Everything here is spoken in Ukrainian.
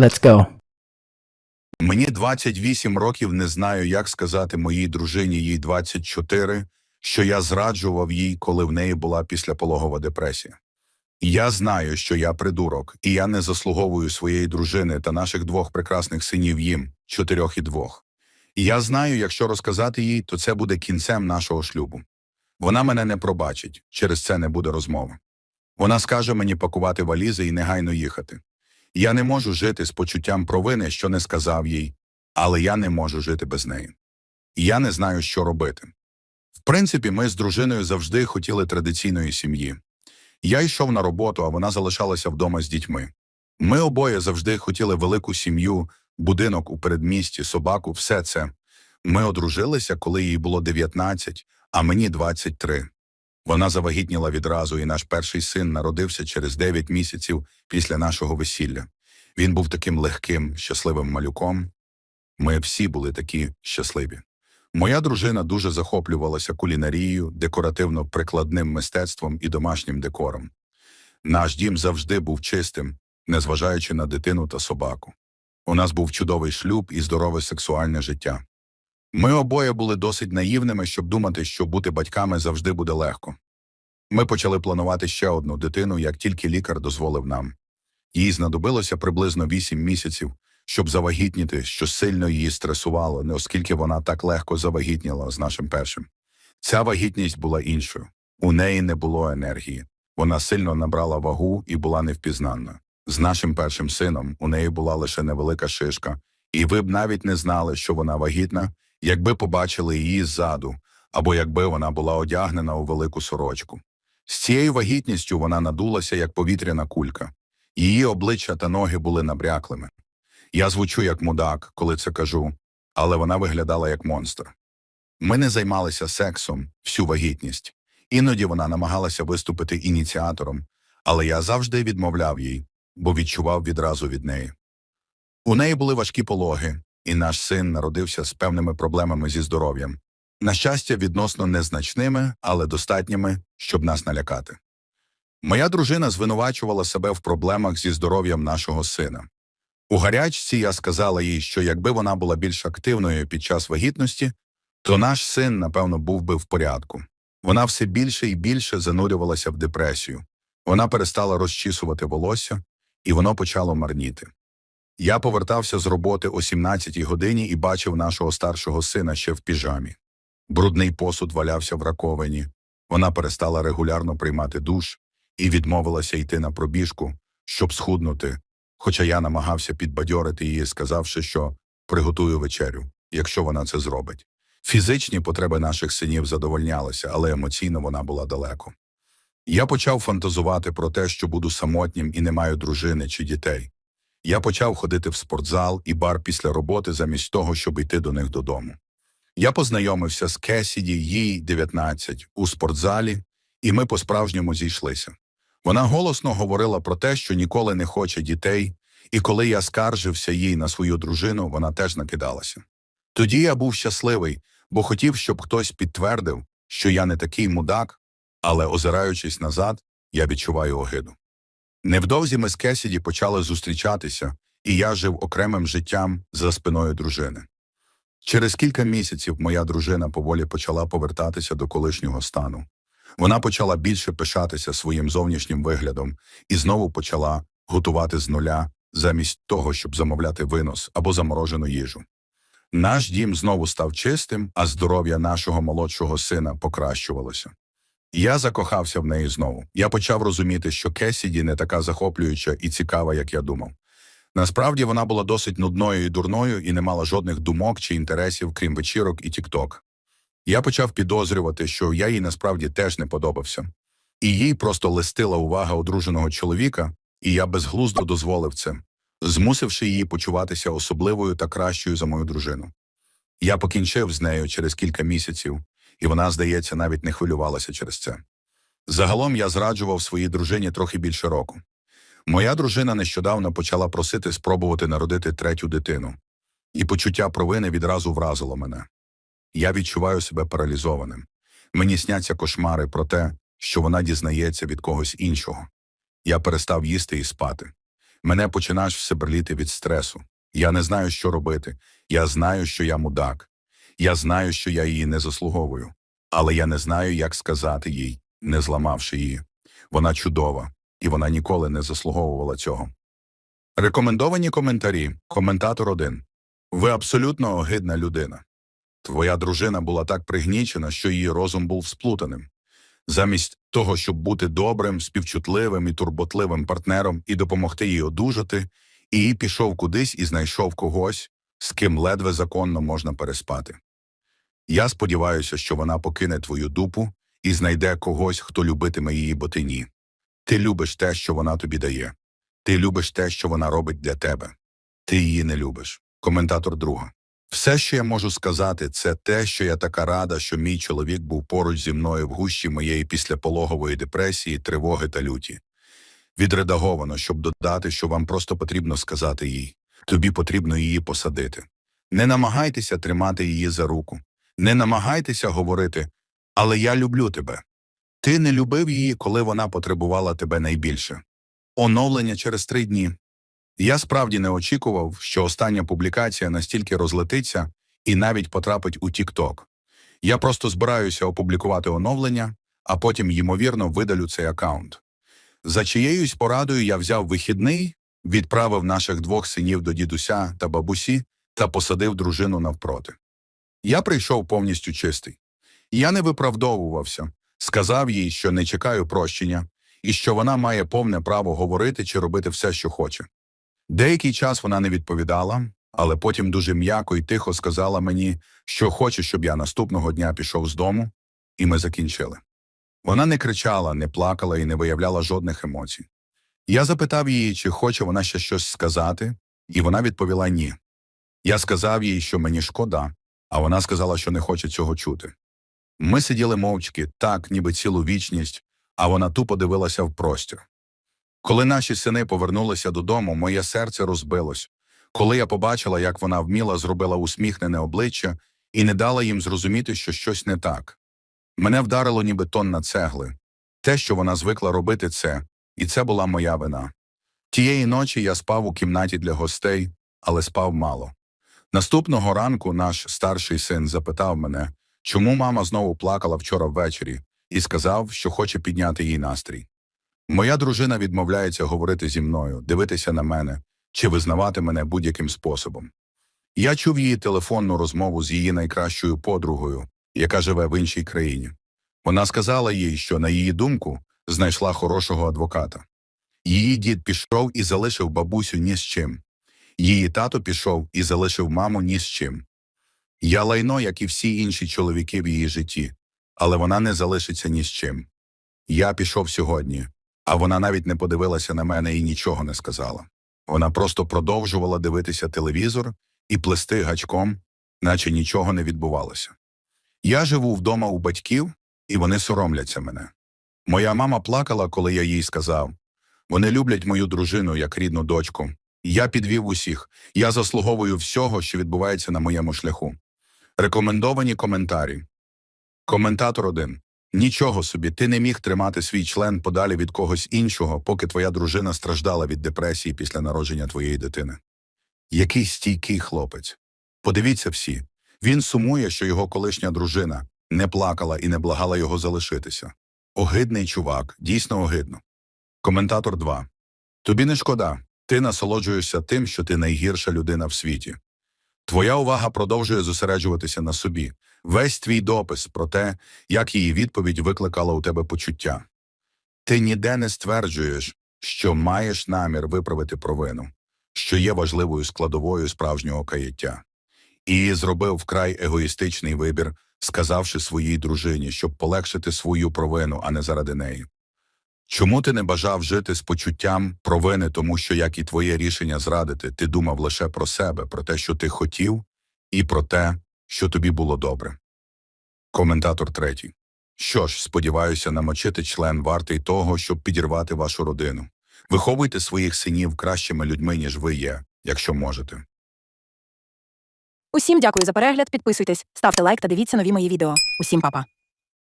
Let's go. Мені 28 років не знаю, як сказати моїй дружині, їй 24, що я зраджував їй, коли в неї була післяпологова депресія. Я знаю, що я придурок, і я не заслуговую своєї дружини та наших двох прекрасних синів їм, чотирьох і двох. І я знаю, якщо розказати їй, то це буде кінцем нашого шлюбу. Вона мене не пробачить, через це не буде розмови. Вона скаже мені пакувати валізи і негайно їхати. Я не можу жити з почуттям провини, що не сказав їй, але я не можу жити без неї. Я не знаю, що робити. В принципі, ми з дружиною завжди хотіли традиційної сім'ї. Я йшов на роботу, а вона залишалася вдома з дітьми. Ми обоє завжди хотіли велику сім'ю, будинок у передмісті, собаку, все це. Ми одружилися, коли їй було 19, а мені 23. Вона завагітніла відразу, і наш перший син народився через 9 місяців після нашого весілля. Він був таким легким, щасливим малюком. Ми всі були такі щасливі. Моя дружина дуже захоплювалася кулінарією, декоративно-прикладним мистецтвом і домашнім декором. Наш дім завжди був чистим, незважаючи на дитину та собаку. У нас був чудовий шлюб і здорове сексуальне життя. Ми обоє були досить наївними, щоб думати, що бути батьками завжди буде легко. Ми почали планувати ще одну дитину, як тільки лікар дозволив нам. Їй знадобилося приблизно 8 місяців, щоб завагітніти, що сильно її стресувало, не оскільки вона так легко завагітніла з нашим першим. Ця вагітність була іншою. У неї не було енергії. Вона сильно набрала вагу і була невпізнанною. З нашим першим сином у неї була лише невелика шишка, і ви б навіть не знали, що вона вагітна, якби побачили її ззаду, або якби вона була одягнена у велику сорочку. З цією вагітністю вона надулася, як повітряна кулька. Її обличчя та ноги були набряклими. Я звучу як мудак, коли це кажу, але вона виглядала як монстр. Ми не займалися сексом всю вагітність. Іноді вона намагалася виступити ініціатором, але я завжди відмовляв їй, бо відчував відразу від неї. У неї були важкі пологи, і наш син народився з певними проблемами зі здоров'ям. На щастя, відносно незначними, але достатніми, щоб нас налякати. Моя дружина звинувачувала себе в проблемах зі здоров'ям нашого сина. У гарячці я сказала їй, що якби вона була більш активною під час вагітності, то наш син, напевно, був би в порядку. Вона все більше і більше занурювалася в депресію. Вона перестала розчісувати волосся, і воно почало марніти. Я повертався з роботи о 17-й годині і бачив нашого старшого сина ще в піжамі. Брудний посуд валявся в раковині. Вона перестала регулярно приймати душ і відмовилася йти на пробіжку, щоб схуднути, хоча я намагався підбадьорити її, сказавши, що приготую вечерю, якщо вона це зробить. Фізичні потреби наших синів задовольнялися, але емоційно вона була далеко. Я почав фантазувати про те, що буду самотнім і не маю дружини чи дітей. Я почав ходити в спортзал і бар після роботи замість того, щоб йти до них додому. Я познайомився з Кесіді, їй 19, у спортзалі, і ми по-справжньому зійшлися. Вона голосно говорила про те, що ніколи не хоче дітей, і коли я скаржився їй на свою дружину, вона теж накидалася. Тоді я був щасливий, бо хотів, щоб хтось підтвердив, що я не такий мудак, але, озираючись назад, я відчуваю огиду. Невдовзі ми з Кесіді почали зустрічатися, і я жив окремим життям за спиною дружини. Через кілька місяців моя дружина поволі почала повертатися до колишнього стану. Вона почала більше пишатися своїм зовнішнім виглядом і знову почала готувати з нуля замість того, щоб замовляти винос або заморожену їжу. Наш дім знову став чистим, а здоров'я нашого молодшого сина покращувалося. Я закохався в неї знову. Я почав розуміти, що Кесіді не така захоплююча і цікава, як я думав. Насправді вона була досить нудною і дурною і не мала жодних думок чи інтересів, крім вечірок і тікток. Я почав підозрювати, що я їй насправді теж не подобався. І їй просто листила увага одруженого чоловіка, і я безглуздо дозволив це, змусивши її почуватися особливою та кращою за мою дружину. Я покінчив з нею через кілька місяців, і вона, здається, навіть не хвилювалася через це. Загалом я зраджував своїй дружині трохи більше року. Моя дружина нещодавно почала просити спробувати народити третю дитину, і почуття провини відразу вразило мене. Я відчуваю себе паралізованим. Мені сняться кошмари про те, що вона дізнається від когось іншого. Я перестав їсти і спати. Мене починаєш все берліти від стресу. Я не знаю, що робити. Я знаю, що я мудак. Я знаю, що я її не заслуговую. Але я не знаю, як сказати їй, не зламавши її. Вона чудова, і вона ніколи не заслуговувала цього. Рекомендовані коментарі. Коментатор 1. Ви абсолютно огидна людина. Твоя дружина була так пригнічена, що її розум був сплутаним. Замість того, щоб бути добрим, співчутливим і турботливим партнером і допомогти їй одужати, і пішов кудись і знайшов когось, з ким ледве законно можна переспати. Я сподіваюся, що вона покине твою дупу і знайде когось, хто любитиме її, бо ти. Ти любиш те, що вона тобі дає. Ти любиш те, що вона робить для тебе. Ти її не любиш. Коментатор друга. Все, що я можу сказати, це те, що я така рада, що мій чоловік був поруч зі мною в гущі моєї післяпологової депресії, тривоги та люті. Відредаговано, щоб додати, що вам просто потрібно сказати їй. Тобі потрібно її посадити. Не намагайтеся тримати її за руку. Не намагайтеся говорити «Але я люблю тебе». Ти не любив її, коли вона потребувала тебе найбільше. Оновлення через три дні. Я справді не очікував, що остання публікація настільки розлетиться і навіть потрапить у TikTok. Я просто збираюся опублікувати оновлення, а потім, ймовірно, видалю цей аккаунт. За чиєюсь порадою я взяв вихідний, відправив наших двох синів до дідуся та бабусі та посадив дружину навпроти. Я прийшов повністю чистий. Я не виправдовувався, сказав їй, що не чекаю прощення і що вона має повне право говорити чи робити все, що хоче. Деякий час вона не відповідала, але потім дуже м'яко і тихо сказала мені, що хоче, щоб я наступного дня пішов з дому, і ми закінчили. Вона не кричала, не плакала і не виявляла жодних емоцій. Я запитав її, чи хоче вона ще щось сказати, і вона відповіла ні. Я сказав їй, що мені шкода, а вона сказала, що не хоче цього чути. Ми сиділи мовчки, так, ніби цілу вічність, а вона тупо дивилася в простір. Коли наші сини повернулися додому, моє серце розбилось. Коли я побачила, як вона вміло зробила усміхнене обличчя і не дала їм зрозуміти, що щось не так. Мене вдарило ніби тонна цегли. Те, що вона звикла робити це, і це була моя вина. Тієї ночі я спав у кімнаті для гостей, але спав мало. Наступного ранку наш старший син запитав мене, чому мама знову плакала вчора ввечері, і сказав, що хоче підняти їй настрій. Моя дружина відмовляється говорити зі мною, дивитися на мене чи визнавати мене будь-яким способом. Я чув її телефонну розмову з її найкращою подругою, яка живе в іншій країні. Вона сказала їй, що, на її думку, знайшла хорошого адвоката. Її дід пішов і залишив бабусю ні з чим. Її тато пішов і залишив маму ні з чим. Я лайно, як і всі інші чоловіки в її житті, але вона не залишиться ні з чим. Я пішов сьогодні, а вона навіть не подивилася на мене і нічого не сказала. Вона просто продовжувала дивитися телевізор і плести гачком, наче нічого не відбувалося. Я живу вдома у батьків, і вони соромляться мене. Моя мама плакала, коли я їй сказав вони люблять мою дружину як рідну дочку. Я підвів усіх, я заслуговую всього, що відбувається на моєму шляху. Рекомендовані коментарі. Коментатор 1. Нічого собі, ти не міг тримати свій член подалі від когось іншого, поки твоя дружина страждала від депресії після народження твоєї дитини. Який стійкий хлопець. Подивіться всі. Він сумує, що його колишня дружина не плакала і не благала його залишитися. Огидний чувак, дійсно огидно. Коментатор 2. Тобі не шкода. Ти насолоджуєшся тим, що ти найгірша людина в світі. Твоя увага продовжує зосереджуватися на собі. Весь твій допис про те, як її відповідь викликала у тебе почуття. Ти ніде не стверджуєш, що маєш намір виправити провину, що є важливою складовою справжнього каяття. І зробив вкрай егоїстичний вибір, сказавши своїй дружині, щоб полегшити свою провину, а не заради неї. Чому ти не бажав жити з почуттям провини, тому що, як і твоє рішення зрадити, ти думав лише про себе, про те, що ти хотів, і про те, що тобі було добре? Коментатор третій. Що ж, сподіваюся, намочити член вартий того, щоб підірвати вашу родину. Виховуйте своїх синів кращими людьми, ніж ви є, якщо можете. Усім дякую за перегляд. Підписуйтесь, ставте лайк та дивіться нові мої відео. Усім па-па.